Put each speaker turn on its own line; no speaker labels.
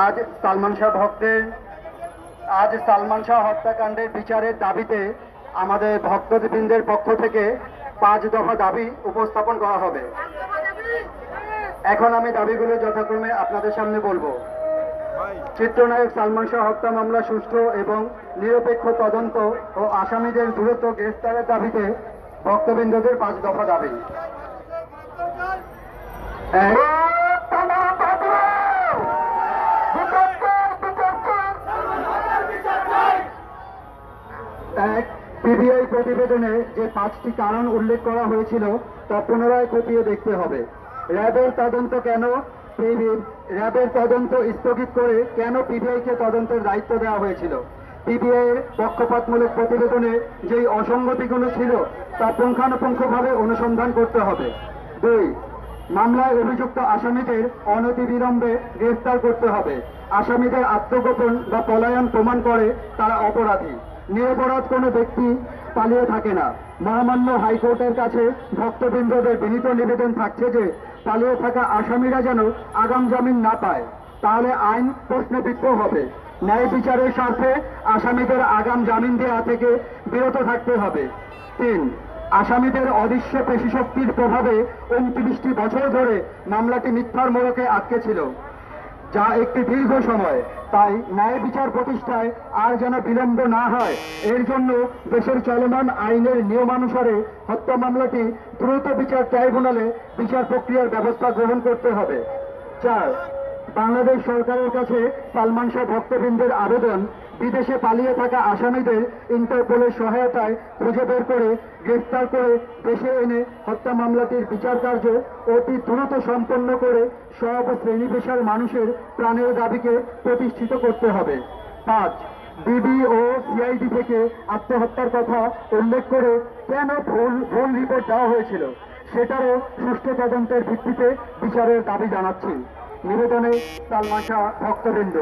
আজ সালমান শাহ ভক্তের আজ সালমান শাহ হত্যাকাণ্ডের বিচারের দাবিতে আমাদের ভক্তবৃন্দের পক্ষ থেকে পাঁচ দফা দাবি উপস্থাপন করা হবে। এখন আমি দাবিগুলো যথাক্রমে আপনাদের সামনে বলব। চিত্রনায়ক সালমান শাহ হত্যা মামলা সুষ্ঠু এবং নিরপেক্ষ তদন্ত ও আসামিদের দ্রুত গ্রেফতারের দাবিতে ভক্তবৃন্দদের পাঁচ দফা দাবি। এক, পিবিআই প্রতিবেদনে যে পাঁচটি কারণ উল্লেখ করা হয়েছিল, তা পুনরায় খতিয়ে দেখতে হবে। র্যাবের তদন্ত কেন? র্যাবের তদন্ত স্থগিত করে কেন পিবিআইকে তদন্তের দায়িত্ব দেওয়া হয়েছিল? পিবিআই এর পক্ষপাতমূলক প্রতিবেদনে যেই অসঙ্গতিগুলো ছিল, তা পুঙ্খানুপুঙ্খভাবে অনুসন্ধান করতে হবে। দুই, মামলায় অভিযুক্ত আসামিদের অনতিবিলম্বে গ্রেফতার করতে হবে। আসামিদের আত্মগোপন বা পলায়ন প্রমাণ করে তারা অপরাধী। নিরপরাধ কোনো ব্যক্তি পালিয়ে থাকে না। মহামান্য হাইকোর্টের কাছে ভক্তবৃন্দদের বিনীত নিবেদন থাকছে যে, পালিয়ে থাকা আসামিরা যেন আগাম জামিন না পায়, তাহলে আইন প্রশ্নবিদ্ধ হবে। ন্যায় বিচারের স্বার্থে আসামিদের আগাম জামিন দেওয়া থেকে বিরত থাকতে হবে। তিন, আসামিদের অদৃশ্য পেশিশক্তির প্রভাবে উনত্রিশটি বছর ধরে মামলাটি মিথ্যার মোড়কে আটকে ছিল। যা একটি দীর্ঘ সময়। তাই ন্যায় বিচার প্রতিষ্ঠায় আর যেন বিলম্ব না হয়, এর জন্য দেশের চলমান আইনের নিয়মানুসারে হত্যা মামলাটি দ্রুত বিচার ট্রাইব্যুনালে বিচার প্রক্রিয়ার ব্যবস্থা গ্রহণ করতে হবে। চার, বাংলাদেশ সরকারের কাছে সালমান শাহ ভক্তবৃন্দের আবেদন বিদেশে পালিয়ে থাকা আসামিদের ইন্টারপোলের সহায়তায় খুঁজে বের করে গ্রেফতার করে দেশে এনে হত্যা মামলাটির বিচার কার্য অতি দ্রুত সম্পন্ন করে সব শ্রেণি পেশার মানুষের প্রাণের দাবিকে প্রতিষ্ঠিত করতে হবে। পাঁচ ডিবি ও সিআইডি থেকে আত্মহত্যার কথা উল্লেখ করে কেন ভুল ভুল রিপোর্ট দেওয়া হয়েছিল? সেটারও সুষ্ঠু তদন্তের ভিত্তিতে বিচারের দাবি জানাচ্ছি। নিবেদনে সালমান শাহ ভক্তবৃন্দ।